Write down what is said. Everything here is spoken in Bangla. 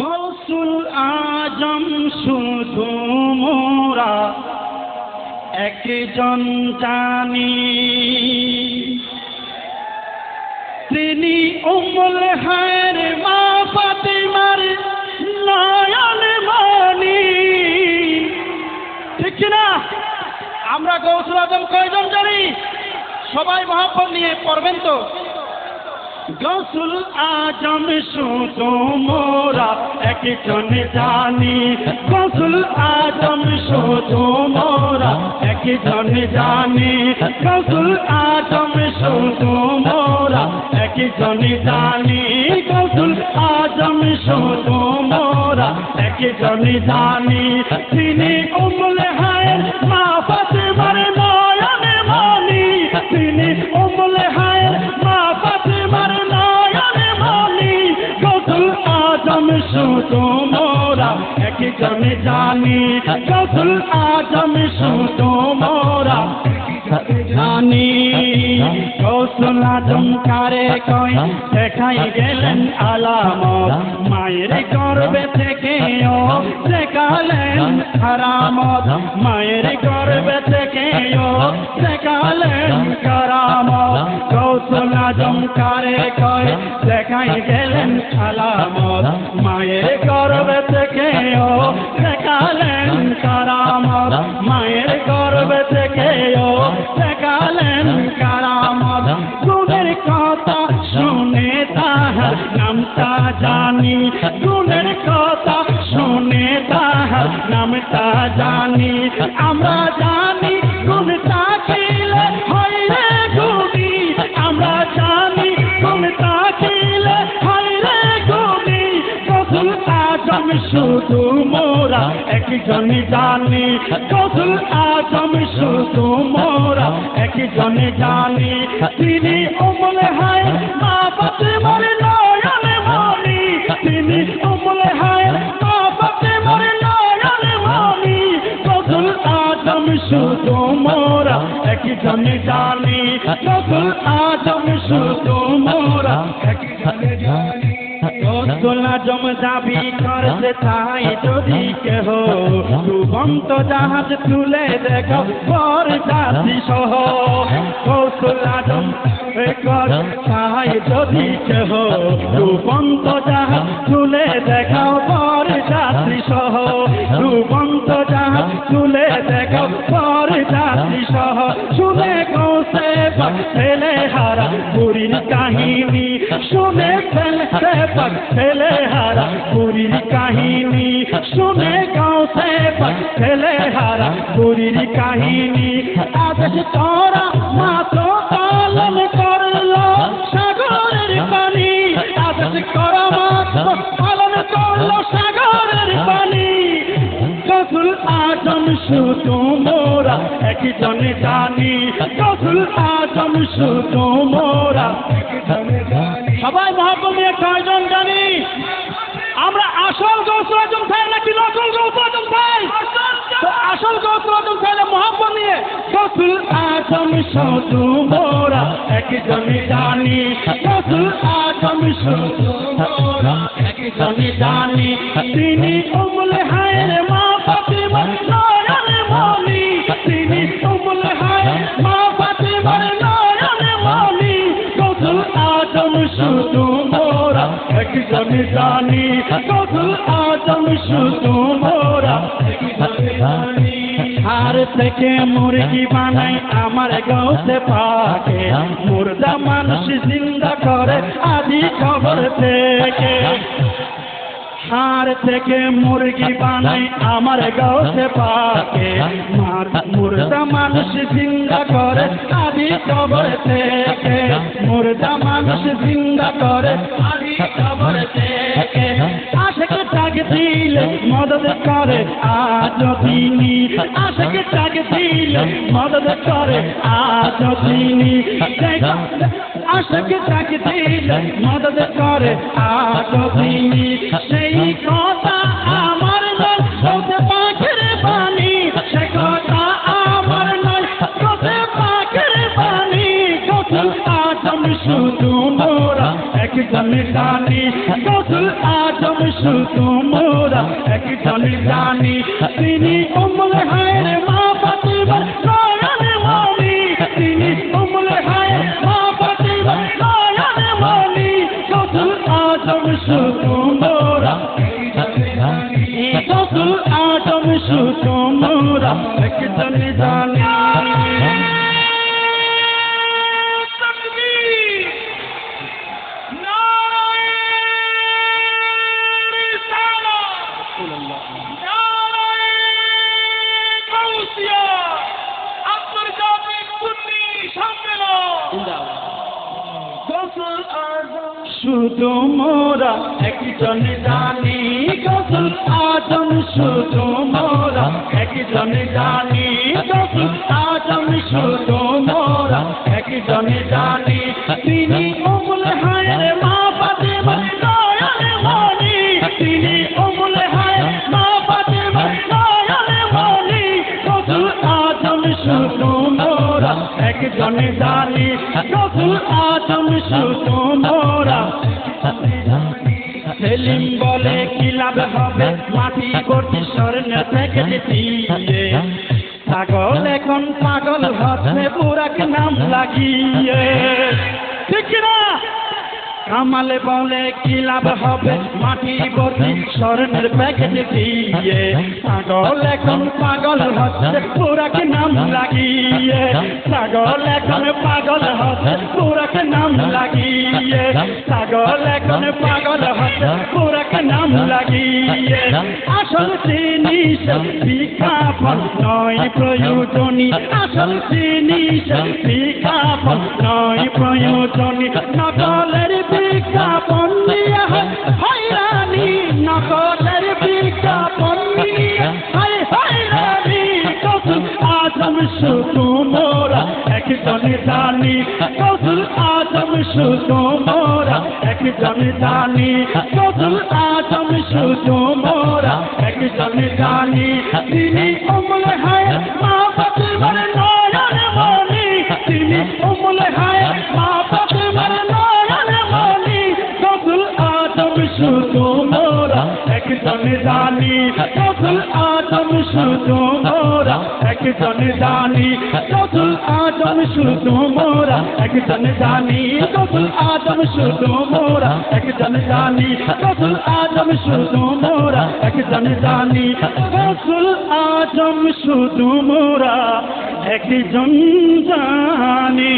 গৌসুল আজম শুধু মোরা একজন জানি। তিনি উমুল হায়ের মা ফাতিমার নয়ন মানি ঠিক না আমরা গৌসুল আজম কয়জন জানি? সবাই মহাপদ নিয়ে পড়বেন তো? গৌসুল আজম শুধু মোরা, একজন জানি। গৌসুল আজম শুধু মোরা, একজন জানি। গৌসুল আজম শুধু মোরা, একজন জানি। গৌসুল আজম শুধু মোরা, একজন জানি। তিনি উমুল আজম শুধু মোরা, একজন জানি। গৌসুল আজম শুধু মোরা জানি। কৌশল আজম কারে কই দেখাই গেলেন আলাম মায়ের গর্বে থেকেও দেখালেন হারামত, মায়ের গর্বে থেকেও দেখালেন কারামত। কৌশল আজম কারে কই দেখাই গেলেন আলামত মায়ের গর্বে থেকেও দেখালেন কারামত। মায়ের গর্বে থেকেও দেখালেন কারামত। গুণের কথা শুনে তাহার নামটা জানি। গুণের কথা শুনে তাহার নামটা জানি। আমরা জানি খিলে হয় রে গুণি। আমরা জানি খিলে হয় রে গুণি। কসুল আজম শুধু মোরা, একজন জানি। কসুল আজম শুধু মোরা, একজন জানি। তিনি অমল হায় শুধু মোরা একজন জানি কসুল আজম শুধু মোরা একজন জানি গোলা জম দাবি করছে তাই যদি কেহ ডুবন্ত জাহাজ তুলে দেখো পর জাতি সহ কৌশলা জম তাই যদি কেহ ডুবন্ত জাহাজ তুলে দেখাও হারা পুরীর কাহিনী শুনে গাঁও সে পাক ছেলে হারা পুরীর কাহিনী। আদেশ তোরা মাত্র পালন করল সাগরের পানি। আদেশ করা মাত্র পালন করল সাগরের পানি। কসুল আজম শুধু মোরা, একজন জানি। কসুল আজম শুধু মোরা সবাই মহাপ্রমিয়া কয়জন জানি। শুধু মোরা একজন জানি। গৌসুল আজম, শুধু মোরা একজন জানি। তিনি উমুল হায়ের মা ফাতিমার নয়নে মনি তিনি উমুল হায়ের মা ফাতিমার নয়নে মনি গৌসুল আজম, শুধু মোরা একজন জানি। গৌসুল আজম, শুধু মোরা হার থেকে মুরগি বানাই আমার গৌসে পাকে। মুর্দা মানুষ জিন্দা করে আদি খবর থেকে। হার থেকে মুরগি বানাই আমার গৌসে পাকে। মার মুর্দা মানুষ জিন্দা করে আদি কবর থেকে। মুর্দা মানুষ জিন্দা করে আদি কবর থেকে আশকে টাক দিলে মদদ করে, আজ তিনি আশকে টাক দিলে মদদ করে আজ তিনি আশকে টাক দিলে মদদ করে আজ তিনি আজম শুধু মোরা একজন জানি গৌসুল আজম শুধু শুধু মোরা একজন জানি তিনি উমলে হায়ের মা ফাতিমা নয়নে মনি তিনি উমলে হায়ের মা ফাতিমা নয়নে মনি গৌসুল আজম শুধু মোরা গৌসুল আজম শুধু মোরা একজন জানি শুধু মোরা একজন জানি গৌসুল আজম, শুধু মোরা একজন জানি গৌসুল আজম, শুধু মোরা একজন জানি। তিনি উমুল হায়ের মা ফাতেমা নয়নে মনি তিনি উমুল হায়ের মা নয়নে মনি গৌসুল আজম, শুধু মোরা একজন জানি। গৌসুল আজম, শুধু সেলিম বলে কি লাভ হবে? মাটি করছি স্বর্ণের থেকে দিয়ে পাগল এখন পাগল হচ্ছে পুরাক নাম লাগিয়ে। ঠিক না কামালে বলে কি লাভ হবে? মাটি ভর্তি স্বর্ণের প্যাকেট দিয়ে পাগল এখন পাগল হচ্ছে, পুরাকে নাম লাগিয়ে। পাগল এখন পাগল হচ্ছে, পুরাকে নাম লাগিয়ে। পাগল এখন পাগল হচ্ছে, পুরাকে নাম লাগিয়ে আসল জিনিস বিজ্ঞাপন নয় প্রয়োজনী আসল জিনিস বিজ্ঞাপন নয় প্রয়োজনী নকলের বিজ্ঞাপন নিয়ে হয়রানি নকলের বিজ্ঞাপন নিয়ে হয় হয়রানি আজম শুধু মোরা একজন জানি আজম শুধু মোরা একজন জানি কৌশল আজম শুধু মোরা একজন জানি তিনি অমল হয় মা ফাতেমার নয়ন মনি তিনি অমল হয় মা ফাতেমার নয়ন মনি কৌশল আজম শুধু মোরা একজন জানি কৌশল আজম শুধু মোরা। একজন জানি কৌশল আজম শুধু মোরা। একজন জানি কৌশল আজম শুধু মোরা। একজন জানি কৌশল আজম শুধু মোরা। একজন জানি কৌশল আজম শুধু মোরা। একজন জানি।